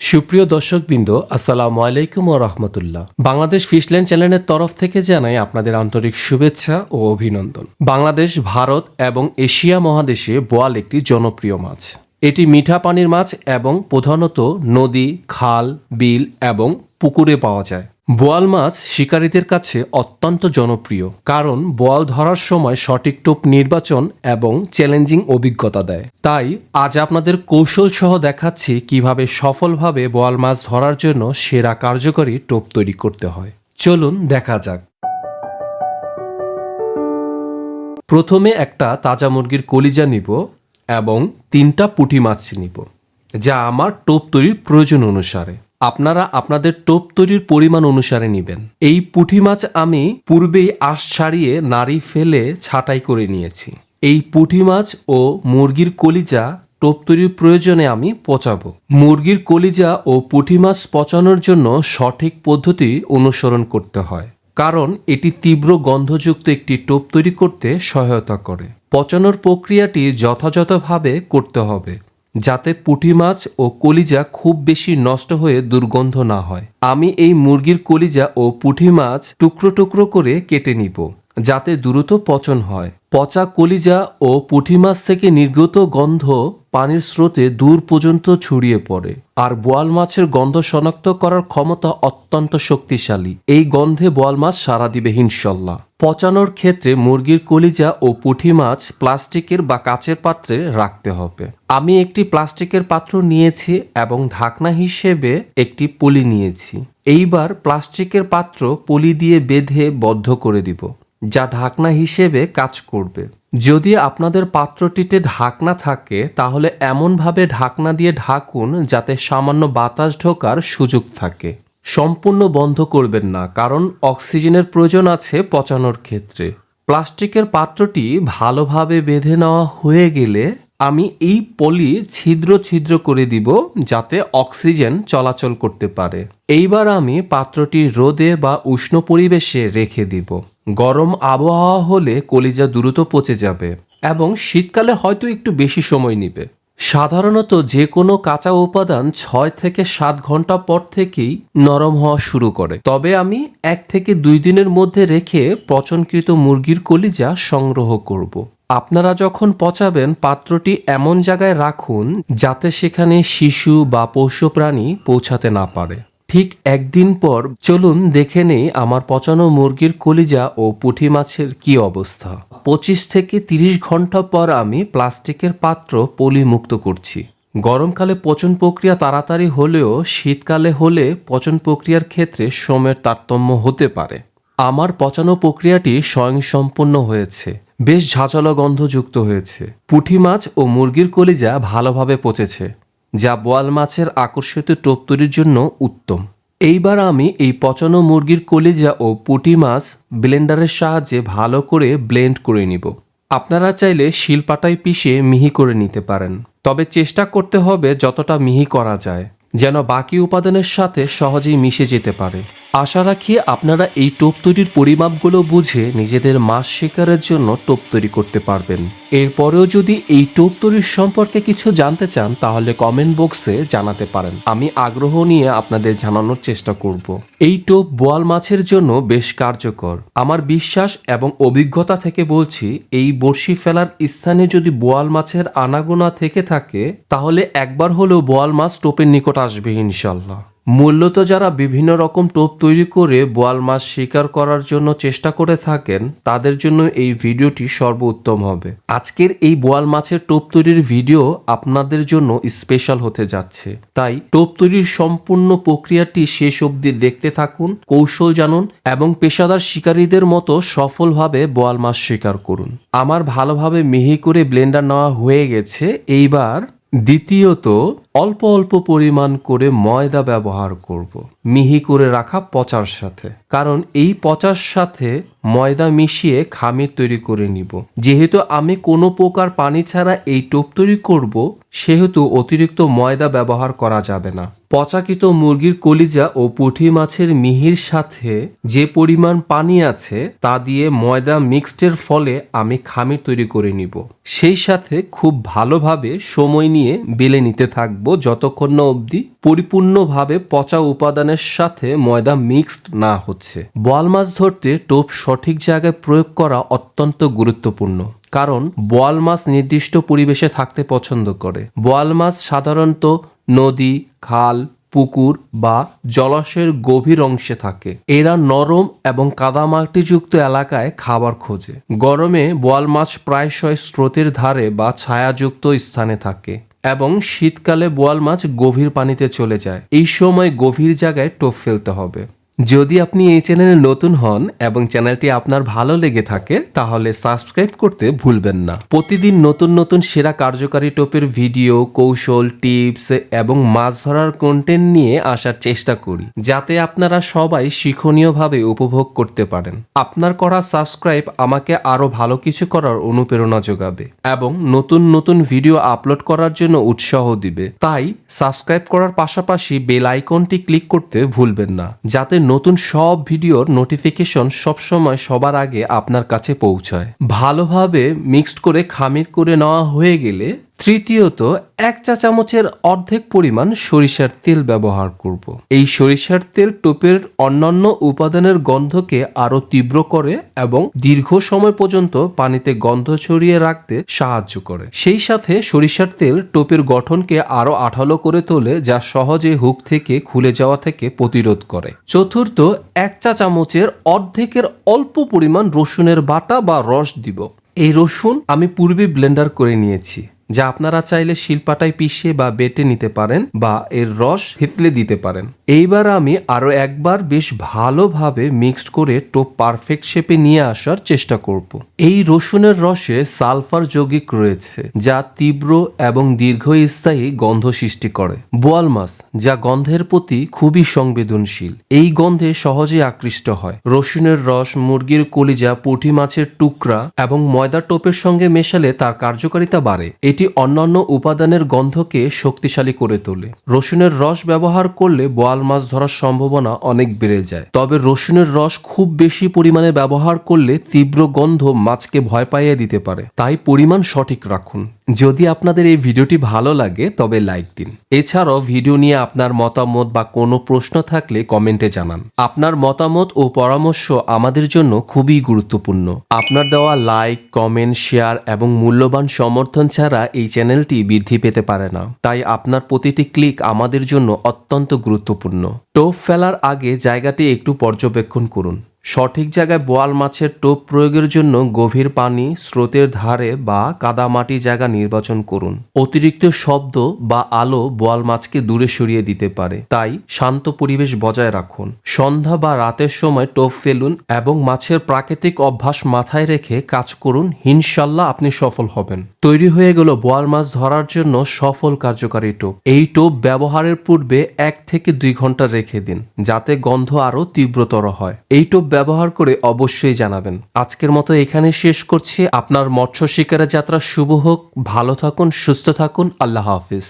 সুপ্রিয় দর্শকবৃন্দ, আসসালামু আলাইকুম ও রহমতুল্লাহ। বাংলাদেশ ফিশল্যান্ড চ্যানেলের তরফ থেকে জানাই আপনাদের আন্তরিক শুভেচ্ছা ও অভিনন্দন। বাংলাদেশ, ভারত এবং এশিয়া মহাদেশে বোয়াল একটি জনপ্রিয় মাছ। এটি মিঠা পানির মাছ এবং প্রধানত নদী, খাল, বিল এবং পুকুরে পাওয়া যায়। বোয়াল মাছ শিকারীদের কাছে অত্যন্ত জনপ্রিয়, কারণ বোয়াল ধরার সময় সঠিক টোপ নির্বাচন এবং চ্যালেঞ্জিং অভিজ্ঞতা দেয়। তাই আজ আপনাদের কৌশল সহ দেখাচ্ছি কীভাবে সফলভাবে বোয়াল মাছ ধরার জন্য সেরা কার্যকরী টোপ তৈরি করতে হয়। চলুন দেখা যাক। প্রথমে একটা তাজা মুরগির কলিজা নিব এবং তিনটা পুঁটি মাছ নিব, যা আমার টোপ তৈরির প্রয়োজন অনুসারে। আপনারা আপনাদের টোপ তৈরির পরিমাণ অনুসারে নেবেন। এই পুঁটি মাছ আমি পূর্বেই আঁশ ছাড়িয়ে নাড়ি ফেলে ছাঁটাই করে নিয়েছি। এই পুঁটি মাছ ও মুরগির কলিজা টোপ তৈরির প্রয়োজনে আমি পচাবো। মুরগির কলিজা ও পুঁটি মাছ পচানোর জন্য সঠিক পদ্ধতি অনুসরণ করতে হয়, কারণ এটি তীব্র গন্ধযুক্ত একটি টোপ তৈরি করতে সহায়তা করে। পচানোর প্রক্রিয়াটি যথাযথভাবে করতে হবে। যাতে পুঁটি মাছ ও কলিজা খুব বেশি নষ্ট হয়ে দুর্গন্ধ না হয়। আমি এই মুরগির কলিজা ও পুঁটি মাছ টুকরো টুকরো করে কেটে নিব, যাতে দ্রুত পচন হয়। পচা কলিজা ও পুঁটি মাছ থেকে নির্গত গন্ধ পানির স্রোতে দূর পর্যন্ত ছড়িয়ে পড়ে। আর বোয়াল মাছের গন্ধ শনাক্ত করার ক্ষমতা অত্যন্ত শক্তিশালী। এই গন্ধে বোয়াল মাছ সারা দিবে হিনশল্লাহ পচানোর ক্ষেত্রে মুরগির কলিজা ও পুঁটি মাছ প্লাস্টিকের বা কাচের পাত্রে রাখতে হবে। আমি একটি প্লাস্টিকের পাত্র নিয়েছি এবং ঢাকনা হিসেবে একটি পলি নিয়েছি। এইবার প্লাস্টিকের পাত্র পলি দিয়ে বেঁধে বদ্ধ করে দিব, যা ঢাকনা হিসেবে কাজ করবে। যদি আপনাদের পাত্রটিতে ঢাকনা থাকে, তাহলে এমনভাবে ঢাকনা দিয়ে ঢাকুন যাতে সামান্য বাতাস ঢোকার সুযোগ থাকে। সম্পূর্ণ বন্ধ করবেন না, কারণ অক্সিজেনের প্রয়োজন আছে পচানোর ক্ষেত্রে। প্লাস্টিকের পাত্রটি ভালোভাবে বেঁধে নেওয়া হয়ে গেলে আমি এই পলি ছিদ্র ছিদ্র করে দিব যাতে অক্সিজেন চলাচল করতে পারে। এইবার আমি পাত্রটি রোদে বা উষ্ণ পরিবেশে রেখে দিব। গরম আবহাওয়া হলে কলিজা দ্রুত পচে যাবে এবং শীতকালে হয়তো একটু বেশি সময় নেবে। সাধারণত যে কোনো কাঁচা উপাদান ছয় থেকে সাত ঘণ্টা পর থেকেই নরম হওয়া শুরু করে। তবে আমি এক থেকে দুই দিনের মধ্যে রেখে পচনকৃত মুরগির কলিজা সংগ্রহ করব। আপনারা যখন পচাবেন, পাত্রটি এমন জায়গায় রাখুন যাতে সেখানে শিশু বা পশু প্রাণী পৌঁছাতে না পারে। ঠিক একদিন পর, চলুন দেখে নেই আমার পচানো মুরগির কলিজা ও পুঁটি মাছের কি অবস্থা। পঁচিশ থেকে তিরিশ ঘণ্টা পর আমি প্লাস্টিকের পাত্র পলি মুক্ত করছি। গরমকালে পচন প্রক্রিয়া তাড়াতাড়ি হলেও শীতকালে হলে পচন প্রক্রিয়ার ক্ষেত্রে সময়ের তারতম্য হতে পারে। আমার পচানো প্রক্রিয়াটি স্বয়ংসম্পন্ন হয়েছে, বেশ ঝাঁঝালো গন্ধযুক্ত হয়েছে। পুঁটি মাছ ও মুরগির কলিজা ভালোভাবে পচেছে। যা বোয়াল মাছের আকর্ষিত টোপ তৈরির জন্য উত্তম। এইবার আমি এই পচানো মুরগির কলিজা ও পুটি মাছ ব্লেন্ডারের সাহায্যে ভালো করে ব্লেন্ড করে নিব। আপনারা চাইলে শিলপাটায় পিষে মিহি করে নিতে পারেন। তবে চেষ্টা করতে হবে যতটা মিহি করা যায়, যেন বাকি উপাদানের সাথে সহজেই মিশে যেতে পারে। আশা রাখি আপনারা এই টোপ তৈরির পরিমাপগুলো বুঝে নিজেদের মাছ শিকারের জন্য টোপ তৈরি করতে পারবেন। এরপরেও যদি এই টোপ তৈরির সম্পর্কে কিছু জানতে চান, তাহলে কমেন্ট বক্সে জানাতে পারেন। আমি আগ্রহ নিয়ে আপনাদের জানানোর চেষ্টা করব। এই টোপ বোয়াল মাছের জন্য বেশ কার্যকর। আমার বিশ্বাস এবং অভিজ্ঞতা থেকে বলছি, এই বড়শি ফেলার স্থানে যদি বোয়াল মাছের আনাগোনা থেকে থাকে, তাহলে একবার হলেও বোয়াল মাছ টোপের নিকট আসবে ইনশাল্লাহ। মূলত যারা বিভিন্ন রকম টোপ তৈরি করে বোয়াল মাছ শিকার করার জন্য চেষ্টা করে থাকেন, তাদের জন্য এই ভিডিওটি সর্বোত্তম হবে। আজকের এই বোয়াল মাছের টোপ তৈরির ভিডিও আপনাদের জন্য স্পেশাল হতে যাচ্ছে। তাই টোপ তৈরির সম্পূর্ণ প্রক্রিয়াটি শেষ অবধি দেখতে থাকুন, কৌশল জানুন এবং পেশাদার শিকারীদের মতো সফলভাবে বোয়াল মাছ শিকার করুন। আমার ভালোভাবে মিহি করে ব্লেন্ডার নেওয়া হয়ে গেছে। এইবার দ্বিতীয়ত অল্প অল্প পরিমাণ করে ময়দা ব্যবহার করব। মিহি করে রাখা পচার সাথে। কারণ এই পচার সাথে ময়দা মিশিয়ে খামির তৈরি করে নিব। যেহেতু আমি কোনো প্রকার পানি ছাড়া এই টোপ তৈরি করব, সেহেতু অতিরিক্ত ময়দা ব্যবহার করা যাবে না। পচাকিত মুরগির কলিজা ও পুঁটি মাছের মিহির সাথে যে পরিমাণ পানি আছে, তা দিয়ে ময়দা মিক্সডের ফলে আমি খামির তৈরি করে নিব। সেই সাথে খুব ভালোভাবে সময় নিয়ে বেলে নিতে থাকব। রাখব যতক্ষণ না অবধি পরিপূর্ণভাবে পচা উপাদানের সাথে ময়দা মিক্সড না হচ্ছে। বোয়াল মাছ ধরতে টোপ সঠিক জায়গায় প্রয়োগ করা অত্যন্ত গুরুত্বপূর্ণ, কারণ বোয়াল মাছ নির্দিষ্ট পরিবেশে থাকতে পছন্দ করে। বোয়াল মাছ সাধারণত নদী, খাল, পুকুর বা জলাশয়ের গভীর অংশে থাকে। এরা নরম এবং কাদামাটিযুক্ত এলাকায় খাবার খোঁজে। গরমে বোয়াল মাছ প্রায়শই স্রোতের ধারে বা ছায়াযুক্ত স্থানে থাকে। এবং শীতকালে বোয়াল মাছ গভীর পানিতে চলে যায়। এই সময় গভীর জায়গায় টোপ ফেলতে হবে। যদি আপনি এই চ্যানেলে নতুন হন এবং চ্যানেলটি আপনার ভালো লেগে থাকে, তাহলে সাবস্ক্রাইব করতে ভুলবেন না। প্রতিদিন নতুন নতুন সেরা কার্যকারী টোপের ভিডিও, কৌশল, টিপস এবং মাছ ধরার কন্টেন্ট নিয়ে আসার চেষ্টা করি, যাতে আপনারা সবাই শিক্ষণীয়ভাবে উপভোগ করতে পারেন। আপনার করা সাবস্ক্রাইব আমাকে আরও ভালো কিছু করার অনুপ্রেরণা যোগাবে এবং নতুন নতুন ভিডিও আপলোড করার জন্য উৎসাহ দিবে। তাই সাবস্ক্রাইব করার পাশাপাশি বেল আইকনটি ক্লিক করতে ভুলবেন না, যাতে নতুন সব ভিডিওর নোটিফিকেশন সবসময় সবার আগে আপনার কাছে পৌঁছায়। ভালোভাবে মিক্সড করে খামির করে নেওয়া হয়ে গেলে তৃতীয়ত, এক চা চামচের অর্ধেক পরিমাণ সরিষার তেল ব্যবহার করব। এই সরিষার তেল টোপের অন্যান্য উপাদানের গন্ধকে আরও তীব্র করে এবং দীর্ঘ সময় পর্যন্ত পানিতে গন্ধ ছড়িয়ে রাখতে সাহায্য করে। সেই সাথে সরিষার তেল টোপের গঠনকে আরও আঠালো করে তোলে, যা সহজে হুক থেকে খুলে যাওয়া থেকে প্রতিরোধ করে। চতুর্থ, এক চা চামচের অর্ধেকের অল্প পরিমাণ রসুনের বাটা বা রস দিব। এই রসুন আমি পূর্বে ব্লেন্ডার করে নিয়েছি। যা আপনারা চাইলে শিলপাটায় পিষে বা বেটে নিতে পারেন বা এর রস থেতলে দিতে পারেন। এইবার আমি আরও একবার বেশ ভালোভাবে মিক্সড করে টোপ পারফেক্ট শেপে নিয়ে আসার চেষ্টা করব। এই রসুনের রসে সালফার যৌগিক রয়েছে, যা তীব্র এবং দীর্ঘস্থায়ী গন্ধ সৃষ্টি করে। বোয়াল মাছ, যা গন্ধের প্রতি খুবই সংবেদনশীল, এই গন্ধে সহজে আকৃষ্ট হয়। রসুনের রস মুরগির কলিজা, পুঁটি মাছের টুকরা এবং ময়দা টোপের সঙ্গে মেশালে তার কার্যকারিতা বাড়ে। এটি অন্যান্য উপাদানের গন্ধকে শক্তিশালী করে তোলে। রসুনের রস ব্যবহার করলে বোয়াল মাছ ধরার সম্ভাবনা অনেক বেড়ে যায়। তবে রসুনের রস খুব বেশি পরিমাণে ব্যবহার করলে তীব্র গন্ধ মাছকে ভয় পাইয়ে দিতে পারে। তাই পরিমাণ সঠিক রাখুন। যদি আপনাদের এই ভিডিওটি ভালো লাগে, তবে লাইক দিন। এছাড়াও ভিডিও নিয়ে আপনার মতামত বা কোনো প্রশ্ন থাকলে কমেন্টে জানান। আপনার মতামত ও পরামর্শ আমাদের জন্য খুবই গুরুত্বপূর্ণ। আপনার দেওয়া লাইক, কমেন্ট, শেয়ার এবং মূল্যবান সমর্থন ছাড়া এই চ্যানেলটি বৃদ্ধি পেতে পারে না। তাই আপনার প্রতিটি ক্লিক আমাদের জন্য অত্যন্ত গুরুত্বপূর্ণ। টোপ ফেলার আগে জায়গাটি একটু পর্যবেক্ষণ করুন। সঠিক জায়গায় বোয়াল মাছের টোপ প্রয়োগের জন্য গভীর পানি, স্রোতের ধারে বা কাদামাটি জায়গা নির্বাচন করুন। অতিরিক্ত শব্দ বা আলো বোয়াল মাছকে দূরে সরিয়ে দিতে পারে। তাই শান্ত পরিবেশ বজায় রাখুন। সন্ধ্যা বা রাতের সময় টোপ ফেলুন এবং মাছের প্রাকৃতিক অভ্যাস মাথায় রেখে কাজ করুন। ইনশাল্লাহ আপনি সফল হবেন। তৈরি হয়ে গেল বোয়াল মাছ ধরার জন্য সফল কার্যকারী টোপ। এই টোপ ব্যবহারের পূর্বে এক থেকে দুই ঘণ্টা রেখে দিন, যাতে গন্ধ আরও তীব্রতর হয়। এই টোপ ব্যবহার করে অবশ্যই জানাবেন। আজকের মতো এখানে শেষ করছি। আপনার মৎস্য শিকারের যাত্রা শুভ হোক, ভালো থাকুন, সুস্থ থাকুন। আল্লাহ হাফিজ।